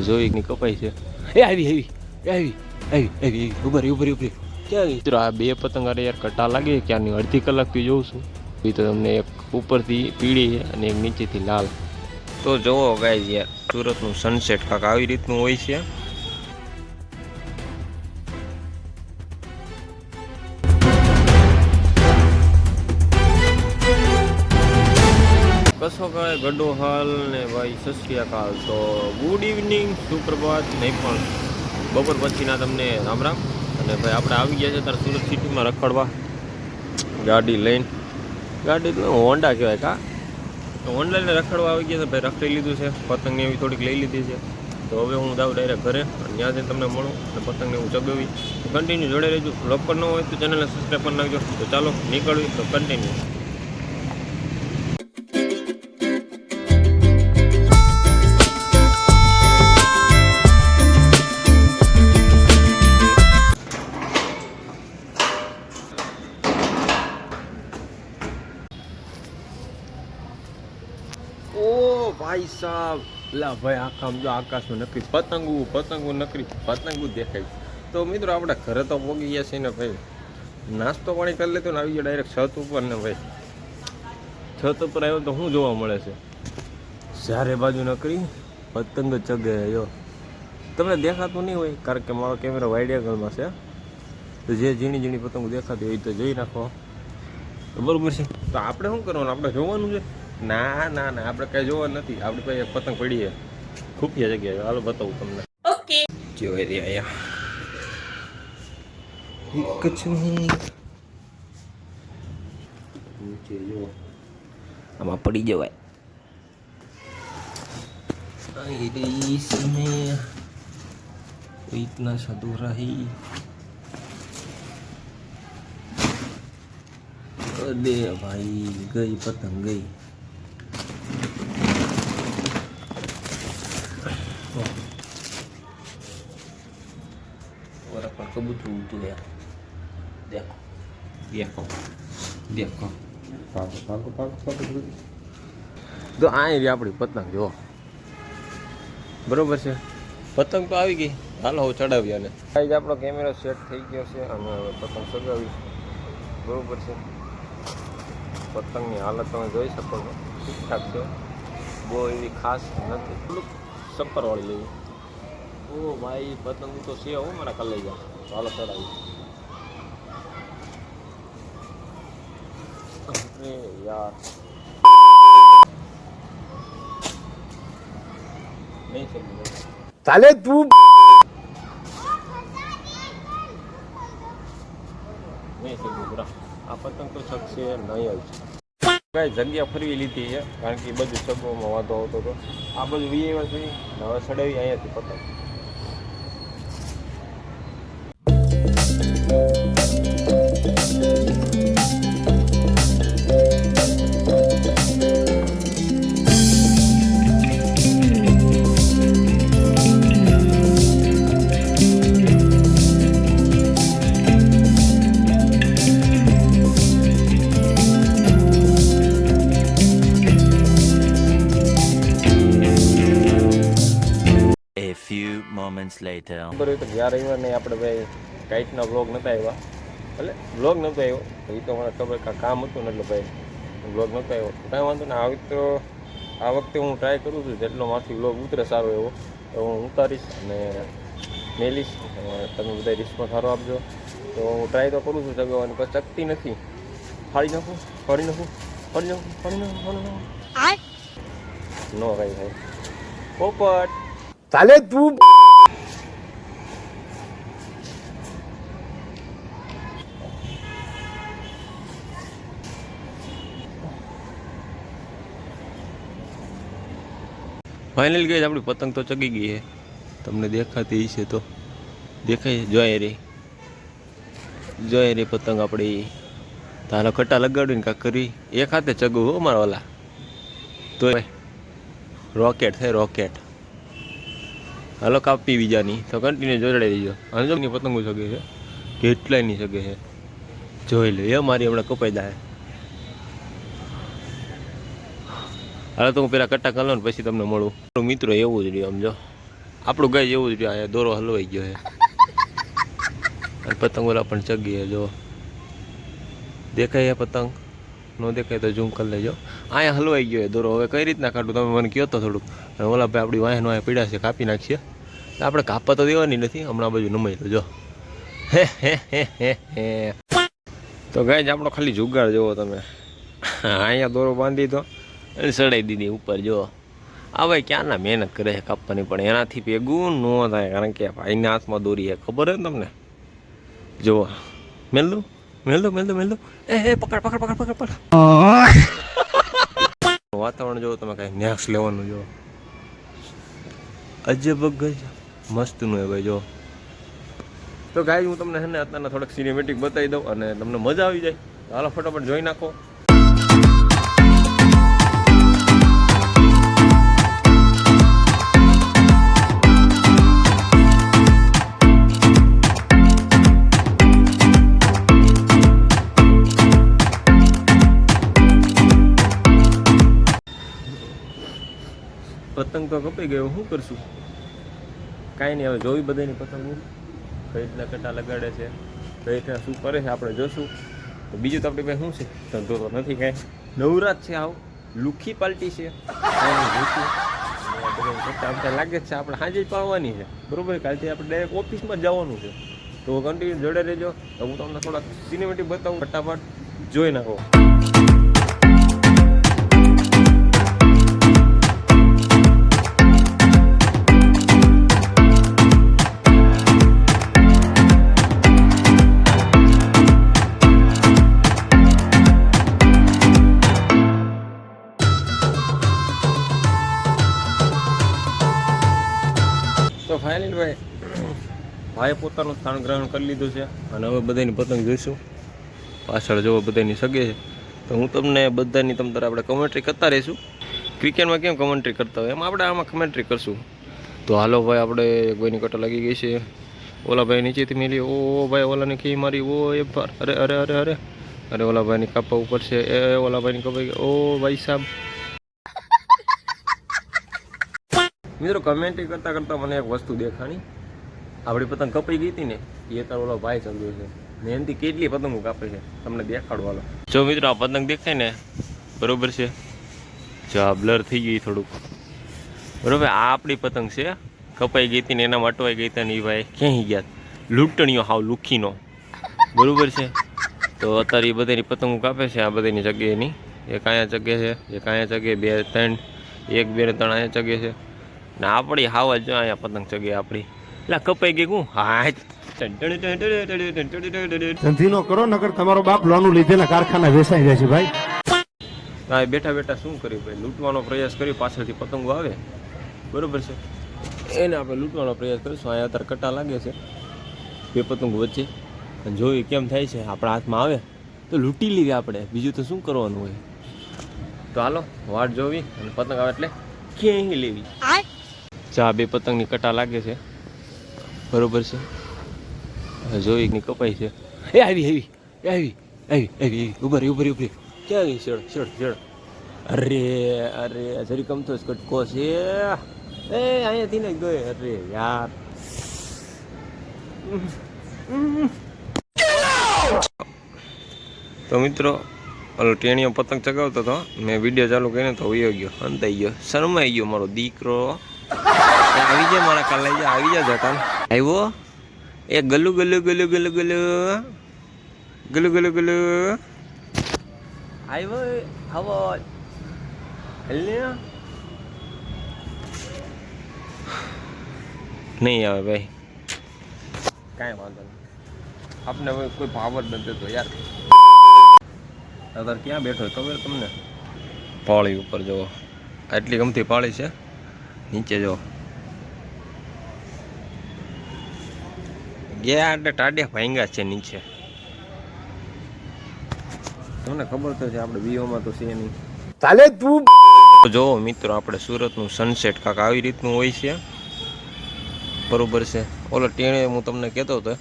જોઈ ની કપાઈ છે. એ આવી આવી એ આવી આવી આવી ઉભર ઉભર ઉભર ક્યાં મિત્રો આ બે પતંગ અરે યાર કટા લાગે ક્યાંની અડધી કલાકથી જોઉં છું. એ તો તમને એક ઉપરથી પીળી અને એક નીચેથી લાલ. તો જોવો ગાય યાર સુરતનું સનસેટ કાંક આવી રીતનું હોય છે. કશો કાંઈ ગડો હાલ ને ભાઈ સસ્યાકાલ તો ગુડ ઇવનિંગ સુપ્રભાત, નહીં પણ બપોર પછીના તમને રામ રામ અને ભાઈ આપણે આવી ગયા છે ત્યારે સુરત સિટીમાં રખડવા. ગાડી લઈને. ગાડી તો હોન્ડા કહેવાય કા? તો હોન્ડાને રખડવા આવી ગયા છે. ભાઈ રખડી લીધું છે. પતંગને એવી થોડીક લઈ લીધી છે. તો હવે હું જાઉં ડાયરેક્ટ ઘરે. અને ત્યાં જઈને તમને મળું અને પતંગને હું ચગાવી. કન્ટિન્યુ જોડે રહેજો. પર ન હોય તો ચેનલને સબસ્ક્રાઈબ કરી નાખજો. તો ચાલો નીકળવી. તો કન્ટિન્યુ લા ભાઈ, આખા જો આકાશમાં નકરી, પતંગું પતંગું નકરી, પતંગું દેખાય તો મિત્રો, આપણે ઘરે તો પોગી ગયા છીએ ને ભાઈ. નાસ્તો પાણી કરી લેતો ને આવી ગયો ડાયરેક્ટ છત ઉપર ને ભાઈ. છત ઉપર આવ્યો તો શું જોવા મળે છે? ચારે બાજુ નકરી, પતંગ ચગે યો તમને દેખાતું નહીં હોય, કારણ કે મારો કેમેરો વાઇડ એંગલમાં છે. તો જે ઝીણી ઝીણી પતંગો દેખાતી હોય તો જોઈ નાખો. બરોબર છે. તો આપણે શું કરવાનું? આપણે જોવાનું છે? ના ના ના આપણે કઈ જોવાનું નથી આપણી પાસે એક પતંગ પડી છે ખુફિયા જગ્યાએ હાલો બતાવું તમને ઓકે જોઈ રહ્યા એક જ નીચે જો આમાં પડી જવાય અહીં રહી इसमें तो इतना अधूरा ही अरे भाई गई पतंग गई como tudo, né? Deco. Deco. Deco. પાકો પાકો પાકો પાકો તો આ એવી આપણી પતંગ જો બરોબર છે? પતંગ તો આવી ગઈ. હાલો હું ચડાવી અને જ આપણો કેમેરો સેટ થઈ ગયો છે અને હવે પતંગ ચડાવી બરોબર છે? પતંગની હાલત તમે જોઈ શકો છો. ઠીકઠાક છે. બહુ એવી ખાસ નથી. થોડુંક સફરવાળી લેવી. ઓ ભાઈ પતંગ તો છે હો મારા કલેજા ચાલો ચડાવી અરે યાર. ચાલે તું નહીં સમજ આ પતંગ તો શકશે નહીં આવશે કાંઈ જગ્યા ફરવી લીધી છે? કારણ કે એ બધું સગવામાં વાંધો આવતો હતો. આ બધું વીએ છે નવા હવે ચડાવી અહીંયાથી પતંગ. Later. હોય તો ગયા રવિવાર નહીં આપણે ભાઈ કાંઈકના બ્લોગ નહોતા આવ્યા. એટલે બ્લોગ નહોતો આવ્યો એ તો મને ખબર કે કામ હતું ને એટલે ભાઈ બ્લોગ નહોતો આવ્યો. કાંઈ વાંધો ને આવી તો આ વખતે હું ટ્રાય કરું છું જેટલો મારથી બ્લોગ ઉતરે સારો એવો તો હું ઉતારીશ અને મેલીશ. અને તમે બધા રિસ્પોન્સ સારો આપજો. તો હું ટ્રાય તો કરું છું ચગાવવાની પણ ચકતી નથી. ફાડી નાખું ફાડી નાખું ફાડી નાખું ફાડી નાખું ફાડી નાખું. નો ભાઈ ભાઈ. પોપટ. ચાલે તું ફાઇનલ ગઈ આપણી પતંગ તો ચગી ગઈ છે. તમને દેખાતી છે તો. દેખાય જોઈએ રે. જોઈએ રે પતંગ આપણી. તારો કટ્ટા લગાડીને કાંક કરી. એક હાથે ચગવું હો મારા વાલા. તો રોકેટ થાય રોકેટ હાલો કાપી બીજાની તો કન્ટિન્યુ જોડાઈ દેજો જો પતંગો ચગે છે કેટલાયની ચગે છે. જોઈ લે, એ મારી હમણાં કપાઈ જાય. હાલો તો હું પેલા કટ્ટા કરી ને પછી તમને મળું. મારું મિત્રો એવું જ રહ્યું, સમજો. આપણું ગાય એવું જ રહ્યું અહીંયા દોરો હલવાઈ ગયો છે. પતંગ ઓલા પણ ચગી જો. દેખાય પતંગ? ન દેખાય તો ઝૂમ કરી લેજો. અહીંયા હલવાઈ ગયો દોરો. હવે કઈ રીતના કાઢું તમે મને કહો તો થોડુંક. ઓલા ભાઈ આપણી વાહન વાહન પીડા છે, કાપી નાખીએ. આપણે કાપવા તો દેવાની નથી, હમણાં બાજુ નમાઈ લો હે હે હે હે હે. તો ગાય આપણો ખાલી જુગાડ જોવો તમે. અહીંયા દોરો બાંધી તો સડાઈ દીધી ઉપર, જો. આ ભાઈ ક્યાંના મહેનત કરે છે કાપવાની, પણ એનાથી ભેગું ન થાય, કારણ કે ભાઈના હાથમાં દોરી છે. ખબર છે ને તમને? જો મેલ મેલું મેલું મેલ એ એ, પકડ પકડ પકડ પકડ પકડ. વાતાવરણ જોવો તમે કાંઈ નેક્સ્ટ લેવાનું જો અજબ ગજ મસ્તનું એ ભાઈ, જો. તો ગાય હું તમને હે ને અત્યારના થોડાક સિનેમેટિક બતાવી દઉં અને તમને મજા આવી જાય. હાલો, ફટાફટ જોઈ નાખો. તો કપાઈ ગયો. શું કરશું? કાંઈ નહીં, હવે જોવી બધાની પતંગો કઈ રીતના કટા લગાડે છે. કઈ રીતના શું કરે છે આપણે જોશું. તો બીજું તો આપણી પાસે શું છે? ધંધો તો નથી કાંઈ. નવરાત છે આવો. લુખી પાલટી છે. કાંઈ નહીં જોશું. અને આ બધાની કટા આમ ત્યાં લાગે છે, આપણે સાંજે જ પાવાની છે. બરોબર? કાલથી આપણે ડાયરેક્ટ ઓફિસમાં જવાનું છે. તો કન્ટિન્યુ જોડે રહેજો. તો હું તમને થોડાક સિનેમેટિક બતાવું. ફટાફટ જોઈ નાખો. ભાઈએ પોતાનું સ્થાન ગ્રહણ કરી લીધું છે. અને હવે બધાની પતંગ જોઈશું. પાછળ જોવો બધાની સગે છે. તો હું તમને બધાની તમ તારે આપણે કમેન્ટ્રી કરતા રહીશું. ક્રિકેટમાં કેમ કમેન્ટ્રી કરતા હોય? એમ આપણે આમાં કમેન્ટ્રી કરશું. તો હાલો ભાઈ, આપણે ભાઈની કટા લાગી ગઈ છે. ઓલા ભાઈ નીચેથી મેલી. ઓ ભાઈ, ઓલાની ખી મારી. ઓ, એ અરે અરે અરે અરે. અરે ઓલા ભાઈની કાપા ઉપર છે. એ ઓલા ભાઈની કપાઈ ઓ ભાઈ સાહેબ મિત્રો કમેન્ટ્રી કરતાં કરતાં મને એક વસ્તુ દેખાણી. આપણી પતંગ કપાઈ ગઈ હતી ને એ તારો ઓલો ભાઈ સમજો છે. ને કેટલી પતંગો કાપે છે? તમને દેખાડો હાલો. જો મિત્રો, આ પતંગ દેખાય ને, બરોબર છે? જો આ બ્લર થઈ ગઈ થોડુંક. બરોબર, આ આપણી પતંગ છે. કપાઈ ગઈ હતી ને, એના અટવાઈ ગઈ હતી ને એ ભાઈ ક્યાંય ગયા? લૂંટણીઓ હાવ લુખીનો. બરોબર છે? તો અત્યારે એ બધાની પતંગો કાપે છે, આ બધાની જગ્યાએની એક અહીંયા જગ્યા છે, એક અહીંયા જગ્યાએ બે, ત્રણ. એક, બે, ત્રણ અહીંયા જગ્યા છે. ને આપણી હાવ જ અહીંયા પતંગ જગ્યા આપણી. એટલે કપાઈ ગઈ હું હા ધંધી નો કરો નગર તમારો બાપ લોનું લીધેલા કારખાના વેસાઈ જાય છે ભાઈ. હા બેઠા બેઠા શું કર્યું ભાઈ? લૂંટવાનો પ્રયાસ કર્યો પાછળથી પતંગો આવે? બરોબર છે. એને આપણે લૂંટવાનો પ્રયાસ કરીશું. અહીંયા અત્યારે કટા લાગે છે. બે પતંગો વચ્ચે. અને જોયું કેમ થાય છે આપણા હાથમાં આવે. તો લૂંટી લેવી આપણે. બીજું તો શું કરવાનું હોય? તો હાલો વાટ જોવી અને પતંગ આવે એટલે ક્યાંય લેવી. ચા બે પતંગની કટા લાગે છે. બરોબર છે. જોઈ ની કપાઈ છે. એ આવી આવી આવી આવી આવી આવી ઉભરી ઉભરી ઉભરી ક્યાં આવી? શેડ શેડ શેડ અરે અરે, જરી કમતો જ કટકો છે. એ, અહીંયાથી ને ગયો. અરે, યાર. તો મિત્રો, ઓલો ટેણીઓ પતંગ ચગાવતો હતો મેં વીડિયો ચાલુ કરીને તો વયો ગયો. અંતાઈ ગયો. શરમાઈ ગયો મારો દીકરો. આવી જા, મારા કાલે જા, આવી જા જતા આવ્યો એ ગલુ ગલુ ગલુ ગલુ ગલુ. ગલુ ગલુ ગલુ. આવ્યો આવો. નહીં આવે ભાઈ. કાંઈ વાંધો નહીં. આપને કોઈ પાવર નથી તો યાર. અત્યારે ક્યાં બેઠો ખબર તમને? પાળી ઉપર જુઓ. આટલી ગમતી પાળી છે. નીચે જો ગયા એટલે ટાડિયા ભાંગા છે નીચે. તમને ખબર તો છે આપણે વિયોમાં તો છે નહીં. ચાલે તું જો મિત્રો આપણે સુરતનું સનસેટ કાંક આવી રીતનું હોય છે. બરોબર છે. ઓલો ટેણે હું તમને કહેતો હતો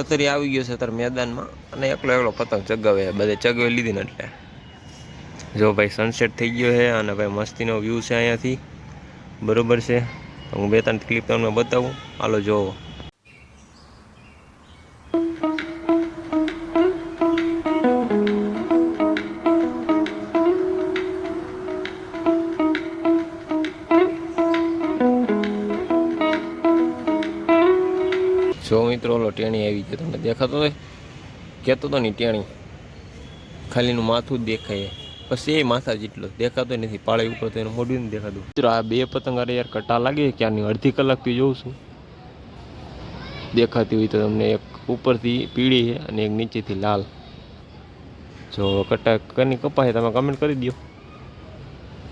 અત્યારે આવી ગયો છે અત્યારે મેદાનમાં અને એકલો એકલો પતંગ ચગાવે બધે ચગાવી લીધી ને એટલે. જો ભાઈ સનસેટ થઈ ગયો છે અને ભાઈ મસ્તીનો વ્યૂ છે અહીંયાથી. બરોબર છે. હું બે ત્રણ ક્લિપ તમને બતાવું. હાલો જોવો જો મિત્રો, ઓલો ટેણી આવી ગયો, તમને દેખાતો હોય? કહેતો તો નહીં ટેણી. ખાલીનું માથું જ દેખાય. પછી એ માથા જેટલો. દેખાતો નથી. પાળી ઉપર તો એનું મોઢું નથી દેખાતું. મિત્રો, આ બે પતંગ અરે યાર કટા લાગે ક્યારની? અડધી કલાકથી જોઉં છું. દેખાતી હોય તો તમને એક ઉપરથી પીળી છે અને એક નીચેથી લાલ. જો કટા કની કપાય તમે કમેન્ટ કરી દો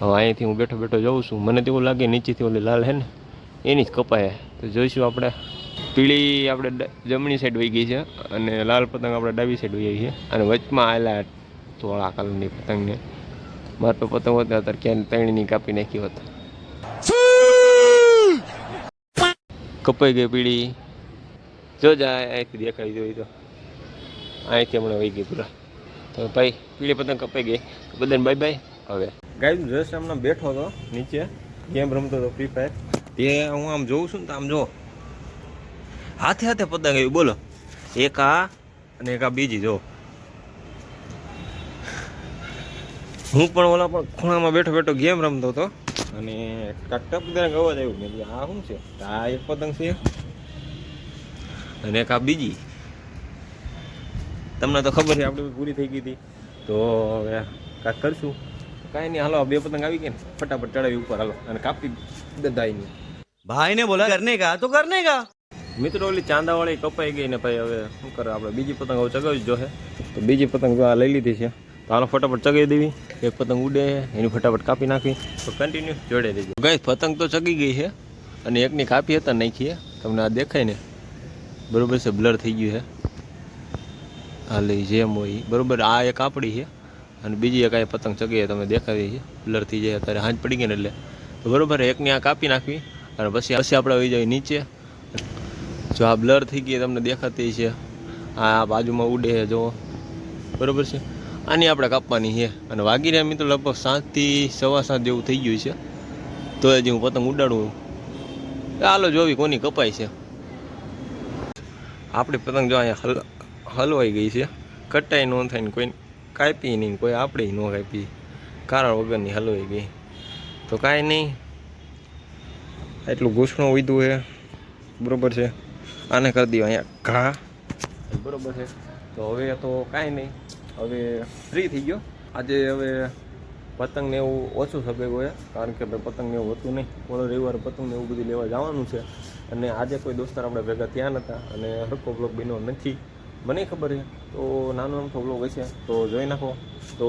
હવે અહીંયાથી હું બેઠો બેઠો જોઉં છું. મને તેવું લાગે નીચેથી ઓલી લાલ છે ને? એની જ કપાય તો જોઈશું આપણે. પીળી આપણે જમણી સાઈડ વહી ગઈ છે અને લાલ પતંગ આપણે ડાબી સાઈડ વહી ગઈ છે. અને વચમાં આવેલા ધોળા કલરની પતંગને. મારે તો પતંગ હોત અત્યારે ક્યાં ત્રણની કાપી નાખી હોત. કપાઈ ગઈ પીળી. જો જાય અહીંથી દેખાડી જોઈ તો. અહીંથી હમણાં વહી ગઈ પૂરા તો ભાઈ, પીળી પતંગ કપાઈ ગઈ. બધાને બાય બાય હવે. ગાય જસ્ટ હમણાં બેઠો હતો નીચે. ગેમ રમતો હતો ફ્રી ફાયર તે હું આમ જોઉં છું ને તો આમ જો. હાથે હાથે પતંગ આવી બોલો. એક આ અને એક આ બીજી જો હું પણ ઓલા પણ ખૂણામાં બેઠો બેઠો ગેમ રમતો હતો અને ટપ જરાક અવાજ આવ્યો. મેં આ શું છે? આ એક પતંગ છે. અને એક આ બીજી. તમને તો ખબર છે, આપણે પૂરી થઈ ગઈ હતી. તો હવે કાંઈક કરશું. કાંઈ નહીં, હાલો બે પતંગ આવી ગઈ ને. ફટાફટ ચડાવી ઉપર, હાલો. અને કાપી દદાઈ ભાઈ ને બોલા કરને કા તો કરને કા મિત્રો ઓલી ચાંદાવાળી કપાઈ ગઈ ને ભાઈ હવે શું કરે આપણે? બીજી પતંગ હવે ચગાવી જો જોશે તો બીજી પતંગ જો આ લઈ લીધી છે. તો આનો ફટાફટ ચગાવી દેવી. એક પતંગ ઉડે એની ફટાફટ કાપી નાખી. તો કન્ટિન્યુ જોડે દેજો. ગઈ પતંગ તો ચગી ગઈ છે અને એકની કાપી હતા નાખીએ તમને આ દેખાય ને? બરોબર છે બ્લર થઈ ગયું છે હા લઈ જેમ હોય બરાબર બરોબર આ એક આપણી છે અને બીજી એક આ પતંગ ચગી તમે દેખાવી છે બ્લર થઈ જાય અત્યારે હાંજ પડી ગઈ ને એટલે. બરોબર એકની આ કાપી નાખવી અને પછી પછી આપણે આવી જાય નીચે. જો આ બ્લર થઈ ગઈ તમને દેખાતી છે. આ બાજુમાં ઉડે છે જો બરોબર છે? આની આપણે કાપવાની છે. અને વાગી રહ્યા મિત્રો લગભગ સાતથી સવા સાત જેવું થઈ ગયું છે. તો હજી હું પતંગ ઉડાડું હાલો જોવી કોની કપાય છે. આપણી પતંગ જો અહીંયા હલ, હલવાઈ ગઈ છે. કટાઈ ન થાય ને કોઈ કાપી નહીં કોઈ આપણે ન કાપી. કારણ વગરની હલવાઈ ગઈ. તો કાંઈ નહીં. એટલું ઘૂસણું વીધું છે. બરોબર છે? આને કરી દો અહીંયા. ઘા. બરોબર છે. તો હવે તો કાંઈ નહીં. હવે ફ્રી થઈ ગયો. આજે હવે પતંગને એવું ઓછું સગેગો હોય કારણ કે ભાઈ પતંગને એવું હતું નહીં. ઓલો રવિવારે પતંગને એવું બધું લેવા જવાનું છે. અને આજે કોઈ દોસ્તાર આપણે ભેગા ત્યાં નહોતા અને હરકો બ્લોગ બન્યો નથી. મને ખબર છે. તો નાનો અમથો બ્લોગ હશે, તો જોઈ નાખો. તો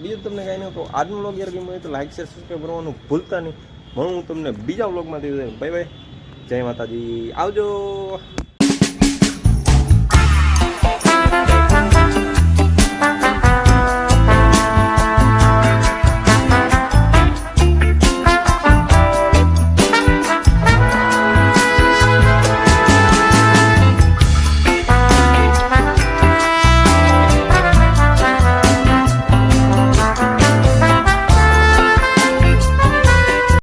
બીજું તમને કાંઈ નહીં, તો આજનો બ્લોગ યાર ગમ્યો હોય તો લાઈક શેર સબસ્ક્રાઈબ કરવાનું ભૂલતા નહીં. હું તમને બીજા બ્લોગમાં દઈ બાય બાય. જય માતાજી. આવજો.